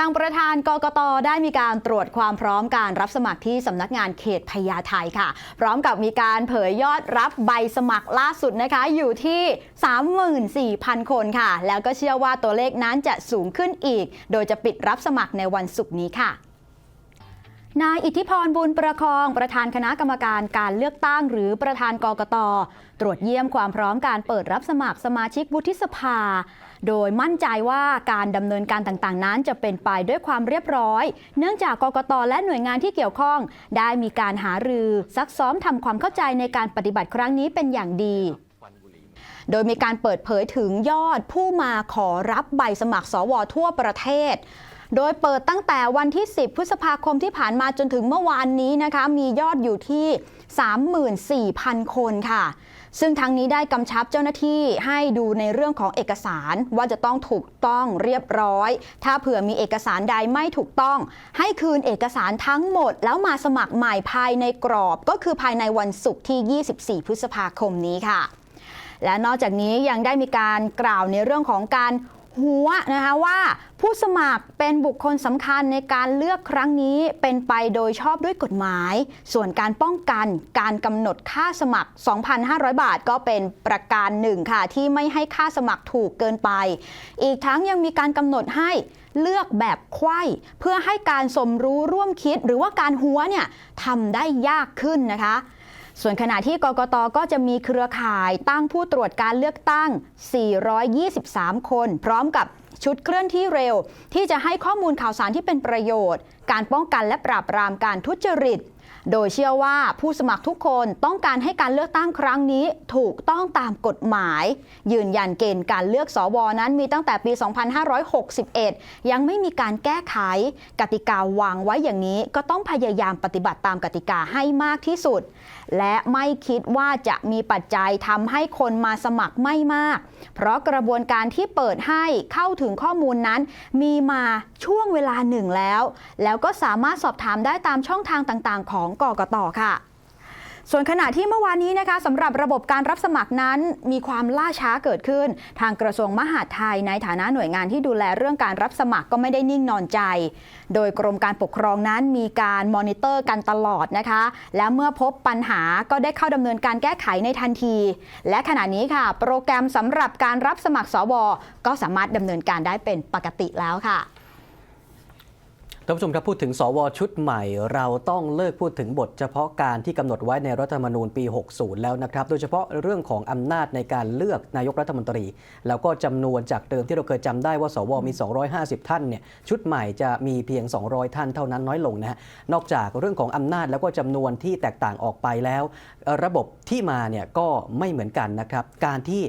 ทางประธานกกตได้มีการตรวจความพร้อมการรับสมัครที่สำนักงานเขตพญาไทค่ะ พร้อมกับมีการเผยยอดรับใบสมัครล่าสุดนะคะ อยู่ที่ 34,000 คนค่ะ แล้วก็เชื่อว่าตัวเลขนั้นจะสูงขึ้นอีก โดยจะปิดรับสมัครในวันศุกร์นี้ค่ะ นายอิทธิพรบุญประคอง ประธานคณะกรรมการการเลือกตั้ง หรือประธานกกต ตรวจเยี่ยมความพร้อมการเปิดรับสมัครสมาชิกวุฒิสภา โดยมั่นใจว่าการดำเนินการต่างๆ นั้นจะเป็นไปด้วยความเรียบร้อย เนื่องจากกกต และหน่วยงานที่เกี่ยวข้อง ได้มีการหารือซักซ้อมทำความเข้าใจในการปฏิบัติครั้งนี้เป็นอย่างดีโดยมีการเปิดเผยถึงยอดผู้มาขอรับใบสมัครสวทั่วประเทศ โดยเปิดตั้งแต่วันที่ 10 พฤษภาคมที่ผ่านมาจนถึงเมื่อวานนี้นะคะมียอดอยู่ที่ 34,000 คนค่ะ ซึ่งทางนี้ได้กำชับเจ้าหน้าที่ให้ดูในเรื่องของเอกสารว่าจะต้องถูกต้องเรียบร้อย ถ้าเผื่อมีเอกสารใดไม่ถูกต้อง ให้คืนเอกสารทั้งหมด แล้วมาสมัครใหม่ภายในกรอบก็คือภายในวันศุกร์ที่ 24 พฤษภาคมนี้ค่ะ และนอกจากนี้ยังได้มีการกล่าวในเรื่องของการ หัวนะคะว่าผู้สมัครเป็นบุคคลสำคัญในการเลือกครั้งนี้เป็นไปโดยชอบด้วยกฎหมาย ส่วนการป้องกันการกำหนดค่าสมัคร 2,500 บาทก็เป็นประการหนึ่งค่ะ ที่ไม่ให้ค่าสมัครถูกเกินไป อีกทั้งยังมีการกำหนดให้เลือกแบบไขว้เพื่อให้การสมรู้ร่วมคิดหรือว่าการหัวเนี่ยทำได้ยากขึ้นนะคะ ส่วนขณะที่กกตก็จะมีเครือข่ายตั้งผู้ตรวจการเลือกตั้ง 423 คน พร้อมกับชุดเคลื่อนที่เร็ว ที่จะให้ข้อมูลข่าวสารที่เป็นประโยชน์ การป้องกันและปราบปรามการทุจริต โดยเชื่อว่าผู้สมัครทุกคนต้องการให้การเลือกตั้งครั้งนี้ถูกต้องตามกฎหมาย ยืนยันเกณฑ์การเลือกสวนั้นมีตั้งแต่ปี 2561 ยังไม่มีการแก้ไข กติกาวางไว้อย่างนี้ก็ต้องพยายามปฏิบัติตามกติกาให้มากที่สุด และไม่คิดว่าจะมีปัจจัยทำให้คนมาสมัครไม่มาก เพราะกระบวนการที่เปิดให้เข้าถึงข้อมูลนั้น มีมาช่วงเวลาหนึ่งแล้ว แล้วก็สามารถสอบถามได้ตามช่องทางต่างๆ ของกกตค่ะ ส่วนขณะที่เมื่อวานนี้นะคะสำหรับระบบการรับสมัครนั้นมีความล่าช้าเกิดขึ้น ทางกระทรวงมหาดไทยในฐานะหน่วยงานที่ดูแลเรื่องการรับสมัครก็ไม่ได้นิ่งนอนใจ โดยกรมการปกครองนั้นมีการมอนิเตอร์กันตลอดนะคะ และเมื่อพบปัญหาก็ได้เข้าดำเนินการแก้ไขในทันที และขณะนี้ค่ะ โปรแกรมสำหรับการรับสมัครสวก็สามารถดำเนินการได้เป็นปกติแล้วค่ะ ท่านผู้ชมครับพูดถึงสวชุดใหม่ เราต้องเลิกพูดถึงบทเฉพาะการที่กำหนดไว้ในรัฐธรรมนูญปี 60 แล้วนะครับ โดยเฉพาะเรื่องของอำนาจในการเลือกนายกรัฐมนตรี แล้วก็จำนวนจากเดิมที่เราเคยจำได้ว่าสวมี 250 ท่านเนี่ยชุดใหม่จะมีเพียง 200 ท่านเท่านั้นน้อยลงนะฮะนอกจากเรื่องของอำนาจแล้วก็จำนวนที่แตกต่างออกไปแล้ว ระบบที่มาเนี่ยก็ไม่เหมือนกันนะครับการที่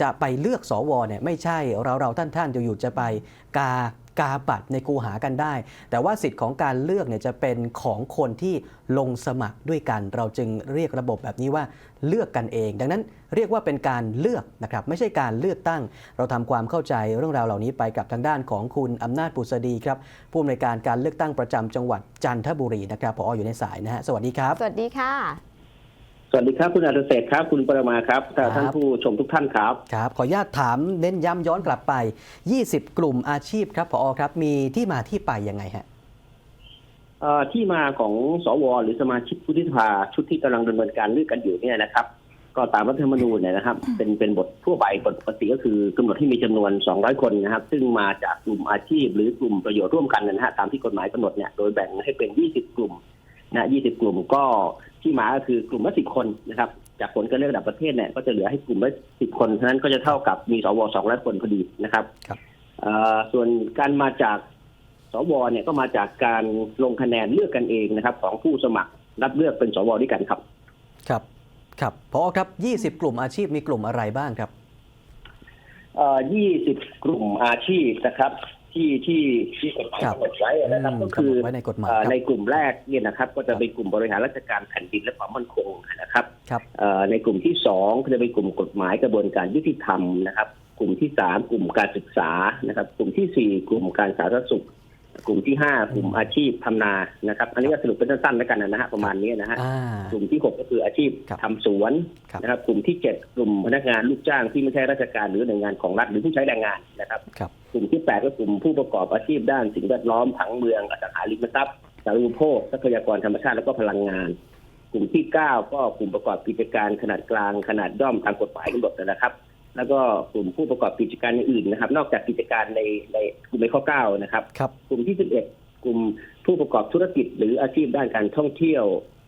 จะไปเลือกสวเนี่ยไม่ใช่เราเราท่านท่านอยู่ๆจะไปกา กาบัตรในกูหากันได้ แต่ว่าสิทธิ์ของการเลือกเนี่ยจะเป็นของคนที่ลงสมัครด้วยกัน เราจึงเรียกระบบแบบนี้ว่าเลือกกันเอง ดังนั้นเรียกว่าเป็นการเลือกนะครับไม่ใช่การเลือกตั้ง เราทำความเข้าใจเรื่องราวเหล่านี้ไปกับทางด้านของคุณอำนาจปุษดีครับผู้อำนวยการการเลือกตั้งประจำจังหวัดจันทบุรีนะครับพออยู่ในสายนะฮะสวัสดีครับ สวัสดีค่ะ สวัสดีครับคุณอารุเศษครับคุณปรมาครับครับท่านผู้ชมทุกท่านครับครับขออนุญาตถามเน้นย้ำย้อนกลับไป 20 กลุ่มอาชีพครับพอครับ มีที่มาที่ไปยังไงฮะเอ่อที่มาของสวหรือสมาชิกวุฒิสภาชุดที่กำลังดำเนินการเลือกกันอยู่เนี่ยนะครับ ก็ตามรัฐธรรมนูญเนี่ยนะครับ เป็นเป็นบททั่วไปบทปกติก็คือกำหนดให้มีจำนวน 200 คนนะครับ ซึ่งมาจากกลุ่มอาชีพหรือกลุ่มประโยชน์ร่วมกันนะฮะตามที่กฎหมายกำหนดเนี่ยโดยแบ่งให้เป็น 20 กลุ่ม นะ20กลุ่มก็ที่มาก็คือกลุ่มละ10คนนะครับ จากผลการเลือกระดับประเทศเนี่ยก็จะเหลือให้กลุ่มละ10คนฉะนั้นก็จะเท่ากับมีสว200คนพอดีนะครับครับเอ่อส่วนการมาจากสวเนี่ยก็มาจากการลงคะแนนเลือกกันเองนะครับของผู้สมัครรับเลือกเป็นสวด้วยกันครับ ครับ ครับพอครับ 20 กลุ่มอาชีพมีกลุ่มอะไรบ้างครับ เอ่อ20 กลุ่มอาชีพนะครับ ที่ที่ที่กฎหมายครับกำหนดไว้นะครับอืมก็คือกำหนดไว้ในกฎหมายเอ่อครับในกลุ่มแรกเนี่ยนะครับก็จะเป็นกลุ่มบริหารราชการแผ่นดินและความมั่นคงนะครับครับเอ่อในกลุ่มที่สองก็จะเป็นกลุ่มกฎหมายกระบวนการยุติธรรมนะครับ กลุ่มที่สามกลุ่มการศึกษานะครับ กลุ่มที่สี่กลุ่มการสาธารณสุข กลุ่มที่ห้ากลุ่มอาชีพทำนานะครับ อันนี้ก็สรุปเป็นสั้นๆแล้วกันนะฮะประมาณนี้นะฮะอ่ากลุ่มที่หกก็คืออาชีพครับทำสวนครับนะครับ กลุ่มที่เจ็ดกลุ่มพนักงานลูกจ้างที่ไม่ใช่ราชการหรือหน่วยงานของรัฐหรือผู้ใช้แรงงานนะครับครับ กลุ่มที่แปดก็กลุ่มผู้ประกอบอาชีพด้านสิ่งแวดล้อมผังเมืองอสังหาริมทรัพย์สาธารณูปโภคทรัพยากรธรรมชาติและก็พลังงาน กลุ่มที่เก้าก็กลุ่มประกอบกิจการขนาดกลางขนาดย่อมตามกฎหมายกำหนดนะครับ แล้วก็กลุ่มผู้ประกอบกิจการอื่นๆนะครับ นอกจากกิจการในในกลุ่มในข้อเก้านะครับครับ กลุ่มที่ 11 กลุ่มผู้ประกอบธุรกิจ หรืออาชีพด้านการท่องเที่ยว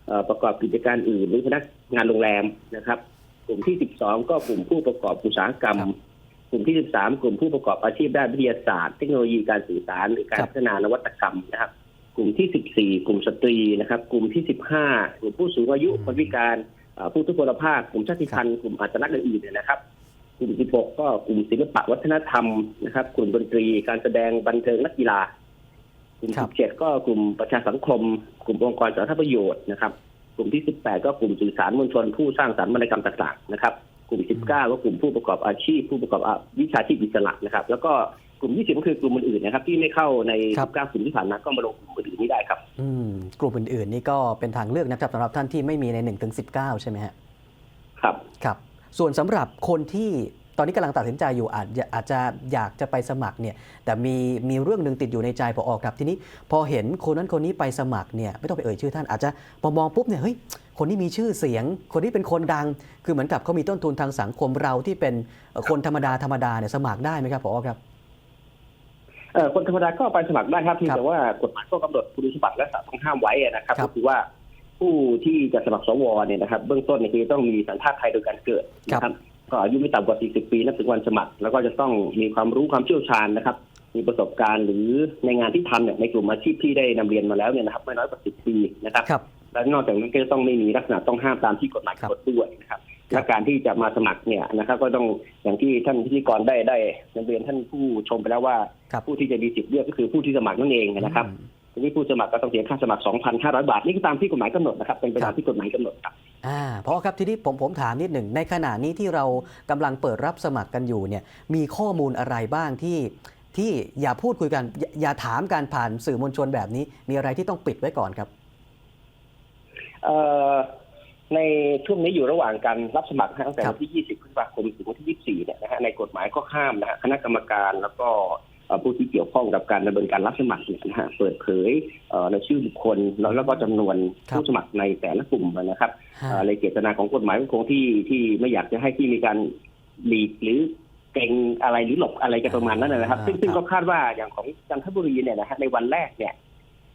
เอ่อประกอบกิจการอื่น หรือพนักงานโรงแรมนะครับ กลุ่มที่ 12 ก็กลุ่มผู้ประกอบอุตสาหกรรมครับ กลุ่มที่ 13 กลุ่มผู้ประกอบอาชีพด้านวิทยาศาสตร์ เทคโนโลยีการสื่อสารหรือการครับพัฒนานวัตกรรมนะครับ กลุ่มที่ 14 กลุ่มสตรีนะครับ กลุ่มที่ 15 กลุ่มผู้สูงอายุคนพิการเอ่อผู้ทุพพลภาพ กลุ่มชาติพันธุ์กลุ่มอาชญากรรมอื่นๆเนี่ยนะครับ กลุ่ม 16 ก็กลุ่มศิลปะวัฒนธรรมนะครับ กลุ่มดนตรีการแสดงบันเทิงนักกีฬากลุ่มครับ17 ก็กลุ่มประชาสังคม กลุ่มองค์กรสาธารณประโยชน์นะครับ กลุ่มที่ 18 ก็กลุ่มสื่อสารมวลชนผู้สร้างสรรค์วรรณกรรมต่างๆนะครับ กลุ่ม 19 ก็กลุ่มผู้ประกอบอาชีพ ผู้ประกอบวิชาชีพอิสระนะครับ แล้วก็กลุ่ม 20 ก็คือกลุ่มอื่นๆนะครับ ที่ไม่เข้าในครับ19 กลุ่มที่ผ่านมาก็มาลงกลุ่มอื่นๆนี้ได้ครับอืมกลุ่มอื่นๆนี่ก็เป็นทางเลือกนะครับสำหรับท่านที่ไม่มีใน1ถึง19 ใช่ไหมฮะครับครับ ส่วนสำหรับคนที่ตอนนี้กำลังตัดสินใจอยู่อาจจะอาจจะอยากจะไปสมัครเนี่ย แต่มีมีเรื่องหนึ่งติดอยู่ในใจพออครับทีนี้ พอเห็นคนนั้นคนนี้ไปสมัครเนี่ยไม่ต้องไปเอ่ยชื่อท่านอาจจะพอมองปุ๊บเนี่ยเฮ้ย คนนี้มีชื่อเสียง คนนี้เป็นคนดัง คือเหมือนกับเขามีต้นทุนทางสังคมเราที่เป็นเอ่อคนธรรมดาธรรมดาเนี่ยสมัครได้ไหมครับพอครับเอ่อคนธรรมดาก็ไปสมัครได้ครับเพียงครับแต่ว่ากฎหมายก็กำหนดคุณสมบัติและสถานต้องห้ามไว้อะนะครับครับ ก็คือว่าผู้ที่จะสมัครสวเนี่ยนะครับ เบื้องต้นเนี่ยคือต้องมีสัญชาติไทยโดยการเกิดนะครับก็อายุไม่ต่ำกว่า 40 ปีนับถึงวันสมัคร แล้วก็จะต้องมีความรู้ความเชี่ยวชาญนะครับ มีประสบการณ์หรือในงานที่ทำเนี่ยในกลุ่มอาชีพที่ได้นำเรียนมาแล้วเนี่ยนะครับ ไม่น้อยกว่า 10 ปีนะครับครับ และนอกจากนั้นก็จะต้องไม่มีลักษณะต้องห้ามตามที่กฎหมายกำหนดด้วยนะครับครับและการที่จะมาสมัครเนี่ยนะครับ ก็ต้องอย่างที่ท่านพิธีกรได้ได้นำเรียนท่านผู้ชมไปแล้วว่าครับผู้ที่จะมีสิทธิ์เลือกก็คือผู้ที่สมัครนั่นเองนะครับอืมทีนี้ผู้สมัครก็ต้องเสียค่าสมัคร 2,500 บาท นี่ก็ตามที่กฎหมายกำหนดนะครับ เป็นไปตามที่กฎหมายกำหนดครับอ่าเพราะครับทีนี้ผมผมถามนิดหนึ่งในขณะนี้ที่เรากำลังเปิดรับสมัครกันอยู่เนี่ยมีข้อมูลอะไรบ้างที่ที่อย่าพูดคุยกัน อย่าอย่าถามการผ่านสื่อมวลชนแบบนี้ มีอะไรที่ต้องปิดไว้ก่อนครับเอ่อ ในช่วงนี้อยู่ระหว่างการรับสมัครนะฮะตั้งแต่ครับวันที่ 20 พฤษภาคม ถึงวันที่ 24 เนี่ยนะฮะ ในกฎหมายก็ห้ามนะฮะ คณะกรรมการแล้วก็เอ่อผู้ที่เกี่ยวข้องกับการดำเนินการรับสมัครเนี่ยนะฮะ เปิดเผยเอ่อในชื่อบุคคลแล้วแล้วก็จำนวนครับผู้สมัครในแต่ละกลุ่มนะครับเอ่อในเจตนาของกฎหมายก็คงที่ที่ไม่อยากจะให้ที่มีการหลีกหรือเก่งอะไรหรือหลบอะไรกันประมาณนั้นนะครับ ซึ่งซึ่งก็คาดว่าอย่างของจันทบุรีเนี่ยนะฮะในวันแรกเนี่ย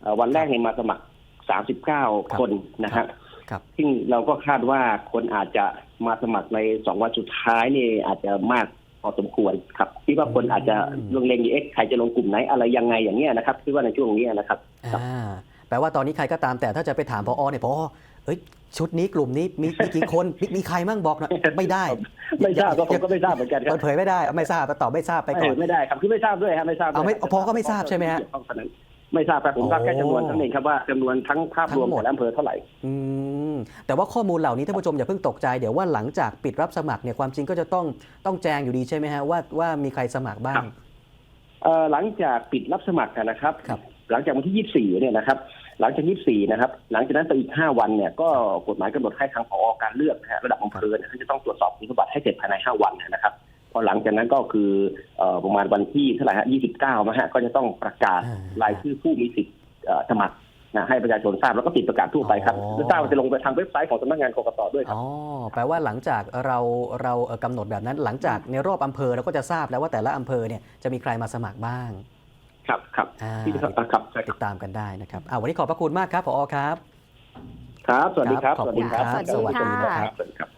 เอ่อวันแรกเนี่ยมาสมัคร 39 คนนะฮะครับซึ่งเราก็คาดว่าคนอาจจะมาสมัครในสองวันสุดท้ายนี่อาจจะมากพอสมควรครับคิดว่าคนอาจจะอืมลงเลงเอ๊ะใครจะลงกลุ่มไหนอะไรยังไงอย่างเงี้ยนะครับคิดว่าในช่วงนี้นะครับครับอ่าแปลว่าตอนนี้ใครก็ตามแต่ถ้าจะไปถามพอเนี่ยพอเอ้ยชุดนี้กลุ่มนี้มีมีกี่คนมีมีใครมั่งบอกหนะไม่ได้ ไม่ทราบก็ผมก็ไม่ทราบเหมือนกันคเปิรับดเผยไม่ได้ไม่ทราบตอบไม่ทราบไปก่อนเออไม่ได้ครับคือไม่ทราบด้วยครับไม่ทราบด้วยเอาไม่ครับพอก็ไม่ทราบใช่ไหมฮะ เกี่ยวข้องกับนั้นไม่ทราบครับผมทราบแค่จำนวนเท่านั้นเองครับว่าจำนวนทั้งภาพรวมทั้งหมดแต่ละอำเภอเท่าไหร่ อืมแต่ว่าข้อมูลเหล่านี้ท่านผู้ชมอย่าเพิ่งตกใจเดี๋ยวว่าหลังจากปิดรับสมัครเนี่ยความจริงก็จะต้องต้องแจ้งอยู่ดีใช่ไหมฮะว่าว่ามีใครสมัครบ้าครังบเอ่อหลังจากปิดรับสมัครกันนะครับ ครับ หลังจากวันที่ 24 เนี่ยนะครับ หลังจาก 24 นะครับ หลังจากนั้นไปอีก 5 วันเนี่ยก็กฎหมายกำหนดให้ทางผอการเลือกนะฮะระดับอำเภอเนี่ยท่านจะต้องตรวจสอบคุณสมบัติให้เสร็จภายใน 5 วันนะครับ พอหลังจากนั้นก็คือเอ่อประมาณวันที่เท่าไหร่ฮะ29นะฮะก็จะต้องประกาศอ่ารายชื่อผู้มีสิทธิ์เอ่อสมัครนะให้ประชาชนทราบแล้วก็ติดประกาศทั่วไปครับอ๋อและทราบว่าจะลงไปทางเว็บไซต์ของสำนักงานกกตด้วยครับอ๋อแปลว่าหลังจากเราเราเอ่อกำหนดแบบนั้นหลังจากในรอบอำเภอเราก็จะทราบแล้วว่าแต่ละอำเภอเนี่ยจะมีใครมาสมัครบ้าง ครับครับอ่าที่ครับครับใช่คติรับดตามกันได้นะครับอ่าวันนี้ขอบพระคุณมากครับผอครับ ครับ สวัสดีครับครับขอบคุณครับ สวัสดีค่ะครับสวัสดีครับ